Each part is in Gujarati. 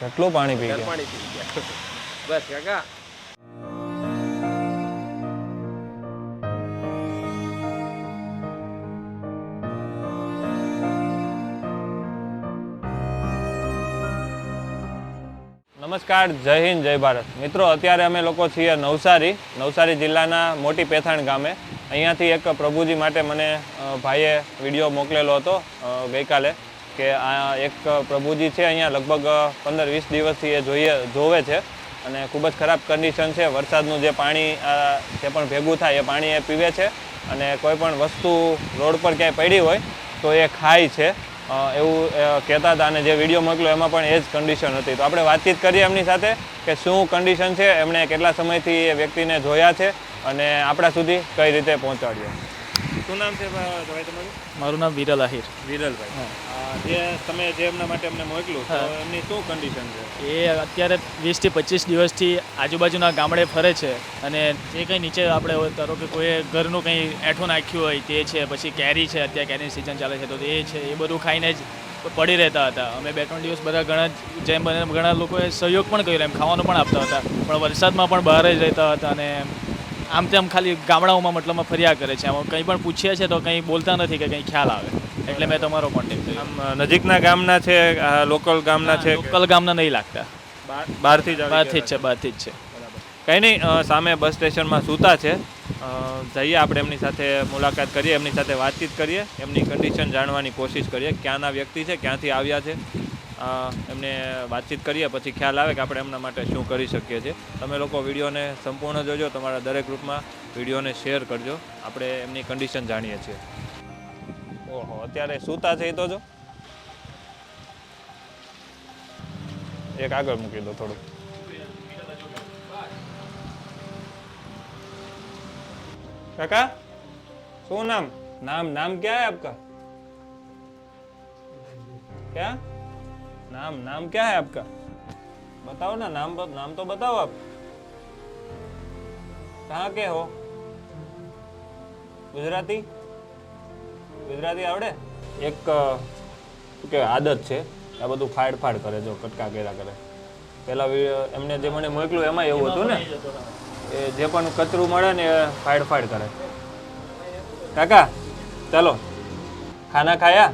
કેટલું પાણી પી ગયા? પાણી પી ગયા? બસ કાકા. નમસ્કાર જય હિન્દ જય ભારત. મિત્રો અત્યારે અમે લોકો છીએ નવસારી નવસારી જિલ્લાના મોટી પેથાણ ગામે. અહીંયાથી એક પ્રભુજી માટે મને ભાઈએ વીડિયો મોકલેલો હતો ગઈકાલે. કે આ એક પ્રભુજી છે, અહીંયા લગભગ પંદર વીસ દિવસથી એ જોઈએ, જોવે છે. અને ખૂબ જ ખરાબ કન્ડિશન છે. વરસાદનું જે પાણી જે પણ ભેગું થાય એ પાણી એ પીવે છે. અને કોઈ પણ વસ્તુ રોડ પર ક્યાંય પડી હોય તો એ ખાય છે. એવું કહેતા હતા અને જે વીડિયો મોકલ્યો એમાં પણ એ જ કન્ડિશન હતી. તો આપણે વાતચીત કરીએ એમની સાથે કે શું કન્ડિશન છે? એમણે કેટલા સમયથી એ વ્યક્તિને જોયા છે અને આપણા સુધી કઈ રીતે પહોંચાડ્યો. શું નામ છે ભાઈ તમારું? મારું નામ વિરલ આહિર. વિરલભાઈ. જે તમે જે એમના માટે અમને મોકલું એમની શું કન્ડિશન છે? એ અત્યારે વીસથી પચીસ દિવસથી આજુબાજુના ગામડે ફરે છે અને જે કંઈ નીચે આપણે ધારો કે કોઈ ઘરનું કંઈ એઠું નાખ્યું હોય તે છે પછી કેરી છે અત્યારે કેરીની સિઝન ચાલે છે તો એ છે એ બધું ખાઈને જ પડી રહેતા હતા. અમે બે ત્રણ દિવસ બધા ઘણા જેમ બને ઘણા લોકોએ સહયોગ પણ કર્યો એમ ખાવાનું પણ આપતા હતા. પણ વરસાદમાં પણ બહાર જ રહેતા હતા અને આમ તેમ ખાલી ગામડાઓમાં મતલબમાં ફર્યા કરે છે. આમાં કંઈ પણ પૂછીએ છે તો કંઈ બોલતા નથી કે કંઈ ખ્યાલ આવે. એટલે મેં તમારો કોન્ટેક્ટ કર્યો. નજીકના ગામના છે લોકલ ગામના છે? લોકલ ગામના નહીં લાગતા. બહારથી જ બહારથી જ છે બહારથી જ છે. કંઈ નહીં સામે બસ સ્ટેશનમાં સૂતા છે. જઈએ આપણે એમની સાથે મુલાકાત કરીએ એમની સાથે વાતચીત કરીએ એમની કન્ડિશન જાણવાની કોશિશ કરીએ ક્યાંના વ્યક્તિ છે ક્યાંથી આવ્યા છે. એમને વાતચીત કરીએ, પછી ખ્યાલ આવે કે આપણે એમના માટે શું કરી શકીએ છીએ. તમે લોકો વિડીયોને સંપૂર્ણ જોજો, તમારા દરેક ગ્રુપમાં વિડીયોને શેર કરજો. આપણે એમની કન્ડિશન જાણીએ છીએ. ઓહો, અત્યારે સૂતા છે તો જો. એક આગળ મૂકી દો થોડું કાકા, શું નામ? નામ નામ ક્યાં હે આપકા? ક્યાં? नाम नाम क्या है आपका बताओ ना नाम ब- नाम तो बताओ आप कहाँ के हो ગુજરાતી ગુજરાતી આવડે એક અ, શું કહેવાય આદત છે આ બધું ફાડ ફાડ કરે જો કટકા કર્યા કરે પેલા વી- એમને જે મને મોકલ્યું એમાં એવું હતું ને એ જે પણ કચરું મળે ને એ ફાડ ફાડ કરે કાકા ચલો ખાના ખાયા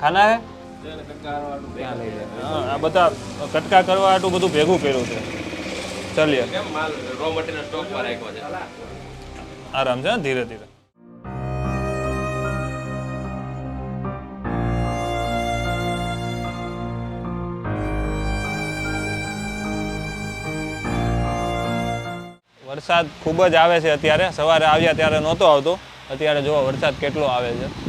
ખાના હે ત્યાં લઈ લે હા, આ બધા કટકા કરવા આટલું બધું ભેગું કર્યું છે. ચલીએ. આરામ છે ધીરે ધીરે. વરસાદ ખૂબ જ આવે છે અત્યારે. સવારે આવ્યા ત્યારે નહોતો આવતો. અત્યારે જોવા વરસાદ કેટલો આવે છે.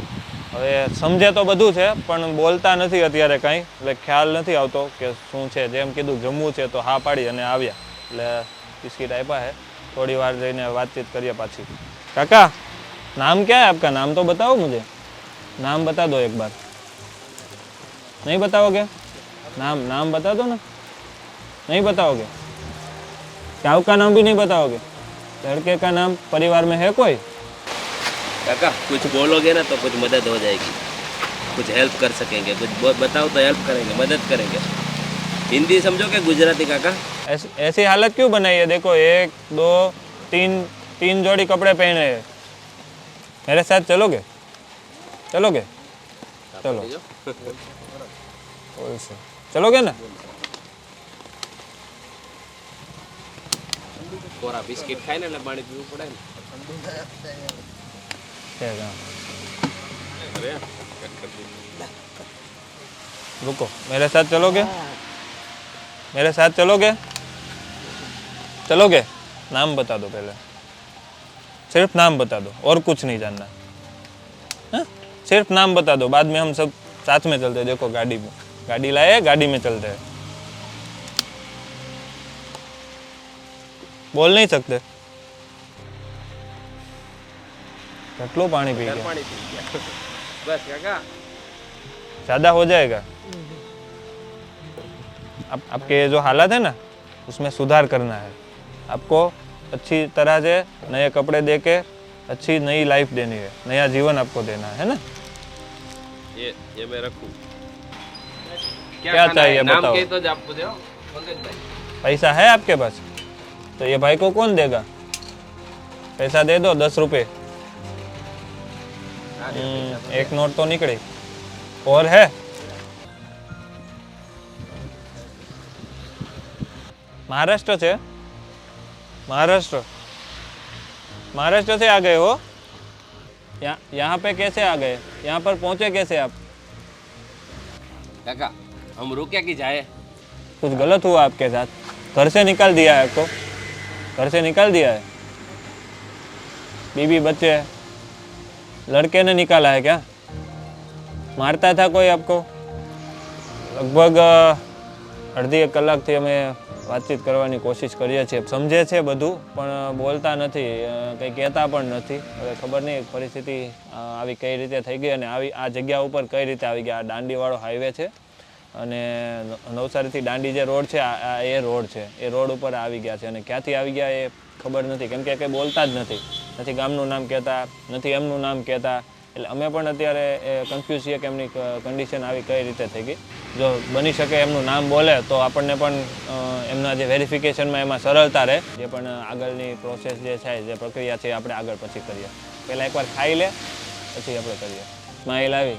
હવે સમજે તો બધું છે પણ બોલતા નથી અત્યારે કાંઈ એટલે ખ્યાલ નથી આવતો કે શું છે જેમ કીધું જમવું છે તો હા પાડી અને આવ્યા એટલે બિસ્કિટ આપ્યા છે થોડી વાર જઈને વાતચીત કરીએ પાછી કાકા नाम क्या है आपका नाम तो बताओ मुझे नाम बता दो एक बार नहीं बताओगे नाम नाम बता दो ना नहीं बताओगे क्या का नाम भी नहीं बताओगे लड़के का नाम परिवार में है कोई काका कुछ बोलोगे ना तो कुछ मदद हो जाएगी कुछ हेल्प कर सकेंगे कुछ ब- बताओ तो हेल्प करेंगे मदद करेंगे हिंदी समझोगे गुजराती काका ऐस, ऐसी हालत क्यों बनाई है देखो एक दो तीन तीन जोड़ी कपड़े पहने हैं मेरे साथ चलोगे चलोगे चलो और से चलोगे ना કોરા બિસ્કિટ ખાય ને એટલે પાણી પીવું પડે ને है? रुको मेरे साथ चलोगे? मेरे साथ चलोगे? चलोगे? नाम बता दो पहले। सिर्फ़ नाम बता दो और कुछ नहीं जानना। हाँ? सिर्फ़ नाम बता दो बाद में हम सब साथ में चलते हैं। देखो गाड़ी में। गाड़ी लाए गाड़ी में चलते हैं। बोल नहीं सकते। કેટલું પાણી પી ગયા પાણી પી ગયા બસ કાકા ज़्यादा हो जाएगा आप, आपके जो हालात है ना उसमें सुधार करना है आपको अच्छी तरह से नए कपड़े दे के अच्छी नई लाइफ देनी है नया जीवन आपको देना है ना ये ये मैं रखूं क्या क्या खाना है? चाहिए नाम बताओ कही तो જ આપવું છે હો, પંકજભાઈ पैसा है आपके पास तो ये भाई को कौन देगा पैसा दे दो दस रुपये हम्म, एक नोट तो निकली और है महाराष्ट्र से महाराष्ट्र महाराष्ट्र से आ गए हो यहाँ यहाँ पे कैसे आ गए यहाँ पर पहुँचे कैसे आप કાકા હમ रुके कि जाए कुछ गलत हुआ आपके साथ घर से निकाल दिया है आपको घर से निकाल दिया है बीबी बच्चे लड़के ने निकाला है क्या મારતા था કોઈ આપકો લગભગ અ, અડધી એક કલાકથી અમે વાતચીત કરવાની કોશિશ કરીએ છીએ સમજે છે બધું પણ બોલતા નથી અ, કંઈ કહેતા પણ નથી હવે ખબર નહીં પરિસ્થિતિ અ, આવી કઈ રીતે થઈ ગઈ અને આવી આ જગ્યા ઉપર કઈ રીતે આવી ગયા આ દાંડીવાળો હાઈવે છે અને ન- નવસારીથી દાંડી જે રોડ છે આ આ એ રોડ છે એ રોડ ઉપર આવી ગયા છે અને ક્યાંથી આવી ગયા એ ખબર નથી કેમ કે કંઈ બોલતા જ નથી નથી ગામનું નામ કહેતા, નથી એમનું નામ કહેતા. એટલે અમે પણ અત્યારે કન્ફ્યુઝ છીએ કે એમની કન્ડિશન આવી કઈ રીતે થઈ ગઈ. જો બની શકે એમનું નામ બોલે, તો આપણને પણ એમના જે વેરિફિકેશનમાં એમાં સરળતા રહે. જે પણ આગળની પ્રોસેસ જે છે, જે પ્રક્રિયા છે આપણે આગળ પછી કરીએ. પહેલાં એકવાર ખાઈ લે, પછી આપણે કરીએ. સ્માઇલ આવી.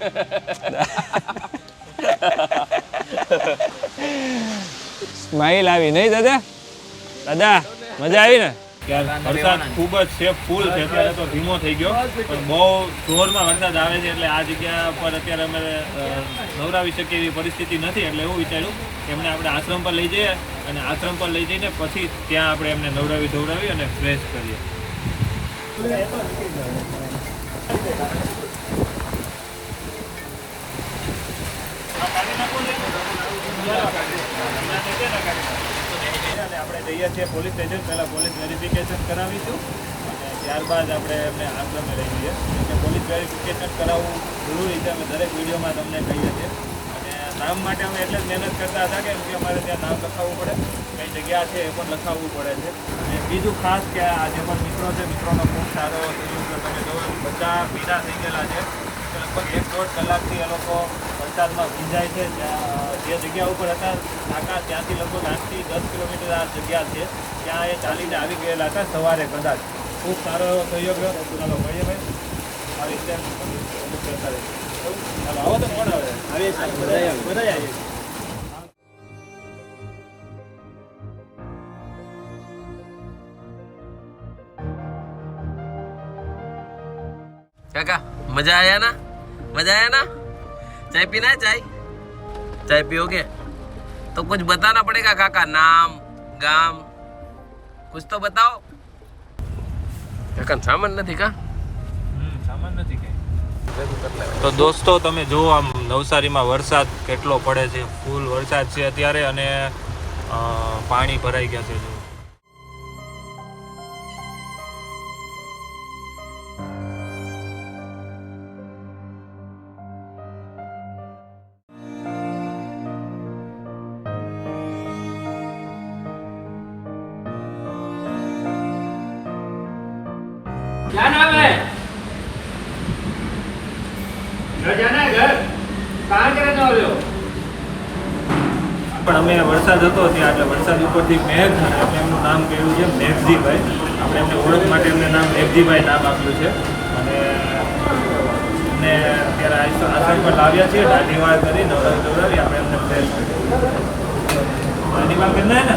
સ્માઇલ આવી. નહીં દાદા? દાદા, મજા આવી ને? વરસાદ ખૂબ જ છે ફૂલ છે અત્યારે તો ધીમો થઈ ગયો. પણ બહુ જોરમાં વરસાદ આવે છે એટલે આ જગ્યા પર અત્યારે અમે નવરાવી શકીએ એવી પરિસ્થિતિ નથી એટલે એવું વિચાર્યું કે એમને આપણે આશ્રમ પર લઈ જઈએ અને આશ્રમ પર લઈ જઈને પછી ત્યાં આપણે એમને નવરાવી ધોવડાવી અને ફ્રેશ કરીએ. આપણે જઈએ છીએ પોલીસ સ્ટેશન પહેલાં પોલીસ વેરિફિકેશન કરાવીશું અને ત્યારબાદ આપણે એમને આશ્રમે લઈ જઈએ. એટલે પોલીસ વેરિફિકેશન કરાવવું જરૂરી છે, અમે દરેક વિડીયોમાં તમને કહીએ છીએ. અને નામ માટે અમે એટલે જ મહેનત કરતા હતા કેમ કે અમારે ત્યાં નામ લખાવવું પડે. કઈ જગ્યા છે એ પણ લખાવવું પડે છે. અને બીજું ખાસ કે આ જે પણ મિત્રો છે, મિત્રોનો ખૂબ સારો તમે જો બધા પીડા થઈ ગયેલા છે. લગભગ એક દોઢ કલાકથી એ લોકો વિસ્તારમાં ભીંજાય છે. જે જગ્યા ઉપર હતા કાકા ત્યાંથી લગભગ આઠથી દસ કિલોમીટર આ જગ્યા છે. ત્યાં એ ચાલીને આવી ગયેલા હતા સવારે કદાચ. ખૂબ સારો એવો સહયોગ રહ્યો. ચાલો મળીએ ભાઈ. રીતે ચાલો આવો તો કોણ આવે. આવીએ બધા બધા આવીએ. કાકા મજા આયા ના? મજા આયા ના? चाय पीना है चाय चाय पियोगे तो कुछ बताना पड़ेगा काका नाम गाम कुछ तो बताओ કાકા સામાન નથી કા સામાન નથી કઈ તો દોસ્તો તમે જુઓ આમ નવસારીમાં વરસાદ કેટલો પડે છે ફૂલ વરસાદ છે અત્યારે અને અ, પાણી ભરાઈ ગયા છે પણ અમે વરસાદ હતો ત્યાં, એટલે વરસાદ ઉપરથી મેઘ અને એમનું નામ કહ્યું છે મેઘજીભાઈ. આપણે એમને ઓળખ માટે એમને નામ મેઘજીભાઈ નામ આપ્યું છે. અને એમને અત્યારે આશ્રમ પર લાવ્યા છીએ દાઢીવાળ કરી નવરાવ દોડાવી આપણે એમને દાઢીવાળ કરી નાય ને?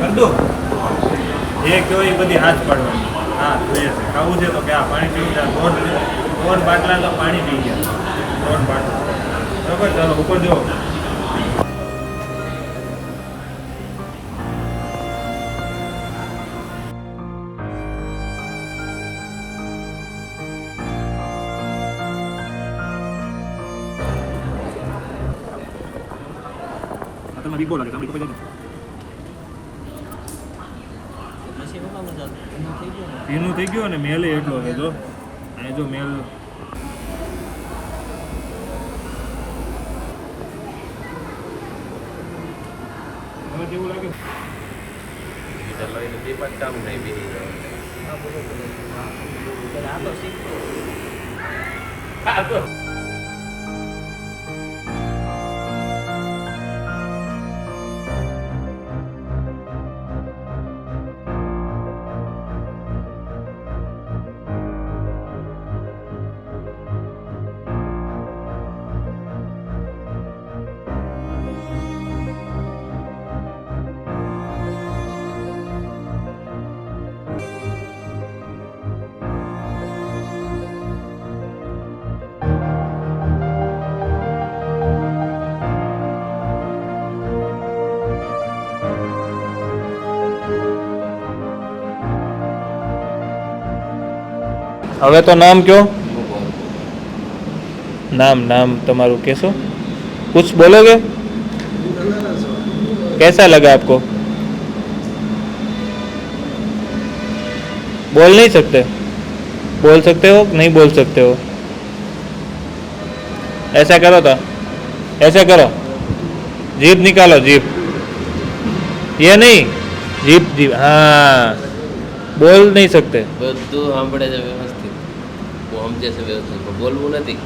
કરી દો. એ કહો એ બધી હાથ પાડવાની. હા, જોઈએ છે. ખાવું છે તો કે આ પાણી પીવું છે ગોળ ગોળ બાટલા તો પાણી પી ગયા. દોઢ પાંચ બરાબર, ચાલો, ઉપર જો તમે બિગ બોલ લાગે એનું થઈ ગયું અને મેલ એટલો છે, જો. અને જો મેલ હવે કેવું લાગે કામ નહીં બી હવે તો નામ કયો નામ નામ તમારું कैसो कुछ बोलोगे कैसा लगा आपको बोल नहीं सकते बोल सकते हो कि नहीं बोल सकते हो ऐसा करो तो ऐसा करो जीप निकालो जीप ये नहीं जीप जीप हाँ बोल नहीं सकते બધું સાંભળે છે વ્યવસ્થિત હું સમજે છે વ્યવસ્થિત પણ બોલવું નથી.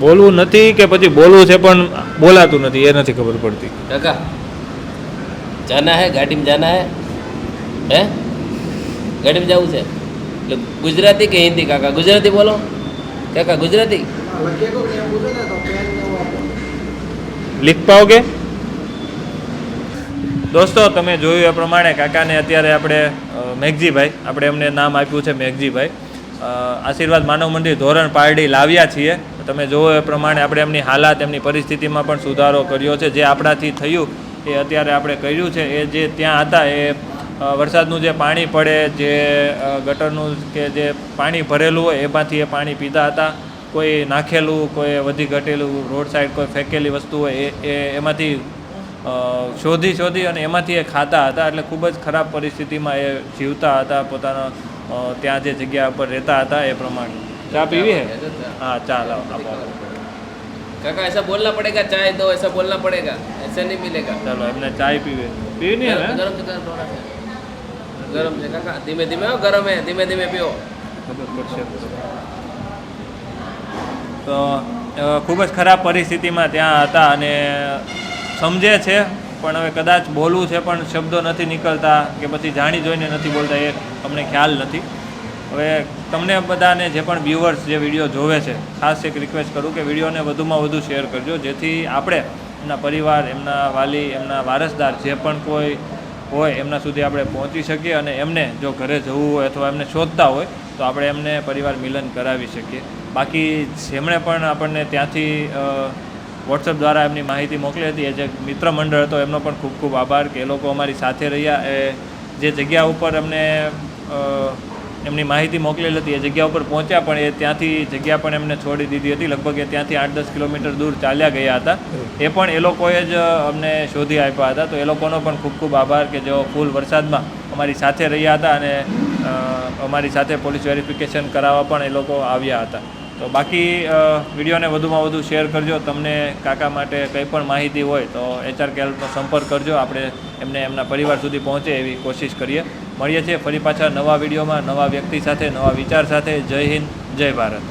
બોલવું નથી કે પછી બોલવું છે પણ બોલાતું નથી એ નથી ખબર પડતી. કાકા જાના હે ગાડીમાં જાના હે? હે? ગાડીમાં જવું છે? એટલે ગુજરાતી કે હિન્દી? કાકા ગુજરાતી બોલો. કાકા ગુજરાતી? લીખ પાઓગે દોસ્તો તમે જોયું એ પ્રમાણે કાકાને અત્યારે આપણે મેઘજીભાઈ આપણે એમને નામ આપ્યું છે મેઘજીભાઈ. આશીર્વાદ માનવ મંદિર ધોરણ પારડી લાવ્યા છીએ. તમે જોવો એ પ્રમાણે આપણે એમની હાલાત, એમની પરિસ્થિતિમાં પણ સુધારો કર્યો છે. જે આપણાથી થયું, એ અત્યારે આપણે કર્યું છે. એ જે ત્યાં હતા, એ વરસાદનું જે પાણી પડે, જે ગટરનું કે જે પાણી ભરેલું હોય, એમાંથી એ પાણી પીતા હતા. કોઈ નાખેલું, કોઈ વધી ઘટેલું, રોડ સાઈડ કોઈ ફેંકેલી વસ્તુ હોય, એ એમાંથી શોધી શોધી અને એમાંથી એ ખાતા હતા. એટલે ખૂબ જ ખરાબ પરિસ્થિતિમાં એ જીવતા હતા પોતાના ત્યાં જે જગ્યા પર રહેતા હતા એ પ્રમાણે ચા પીવી હે હા ચા લાવો આપો આપો. કાકા ऐसा बोलना पड़ेगा चाय दो ऐसा बोलना पड़ेगा ऐसा नहीं मिलेगा ચાલો એમને ચાય પીવી પીવી નહીં હવે ગરમ છે ગરમ થોડા છે ગરમ છે કાકા ધીમે ધીમે હો ગરમ હે ધીમે ધીમે પીઓ ખબર પડશે તો અ, ખૂબ જ ખરાબ પરિસ્થિતિમાં ત્યાં હતા અને સમજે છે પણ હવે કદાચ બોલવું છે, પણ શબ્દો નથી નીકળતા કે પછી જાણી જોઈને નથી બોલતા, એ અમને ખ્યાલ નથી. હવે તમને બધાને જે પણ વ્યુઅર્સ જે વીડિયો જોવે છે, ખાસ એક રિક્વેસ્ટ કરું કે વિડીયોને વધુમાં વધુ શેર કરજો, જેથી આપણે એમના પરિવાર, એમના વાલી, એમના વારસદાર જે પણ કોઈ હોય, એમના સુધી આપણે પહોંચી શકીએ અને એમને જો ઘરે જવું હોય અથવા એમને શોધતા હોય, તો આપણે એમને પરિવાર મિલન કરાવી શકીએ. બાકી જેમણે પણ આપણને ત્યાંથી વોટ્સઅપ દ્વારા એમની માહિતી મોકલી હતી. એ જે મિત્ર મંડળ હતો, એમનો પણ ખૂબ ખૂબ આભાર કે એ લોકો અમારી સાથે રહ્યા. એ જે જગ્યા ઉપર અમને એમની માહિતી મોકલેલી હતી, એ જગ્યા ઉપર પહોંચ્યા, પણ એ ત્યાંથી જગ્યા પણ એમને છોડી દીધી હતી. લગભગ એ ત્યાંથી આઠ દસ કિલોમીટર દૂર ચાલ્યા ગયા હતા. એ પણ એ લોકોએ જ અમને શોધી આપ્યા હતા. તો એ લોકોનો પણ ખૂબ ખૂબ આભાર કે જેઓ ફૂલ વરસાદમાં અમારી સાથે રહ્યા હતા અને અમારી સાથે પોલીસ વેરિફિકેશન કરાવવા પણ એ લોકો આવ્યા હતા. તો બાકી વિડીયોને વધુમાં વધુ શેર કરજો. તમને કાકા માટે કંઈ પણ માહિતી હોય તો એચઆર કેલ્પનો સંપર્ક કરજો. આપણે એમને એમના પરિવાર સુધી પહોંચે એવી કોશિશ કરીએ. મળીએ છીએ ફરી પાછા નવા વિડીયોમાં. નવા વ્યક્તિ સાથે, નવા વિચાર સાથે. જય હિન્દ, જય ભારત.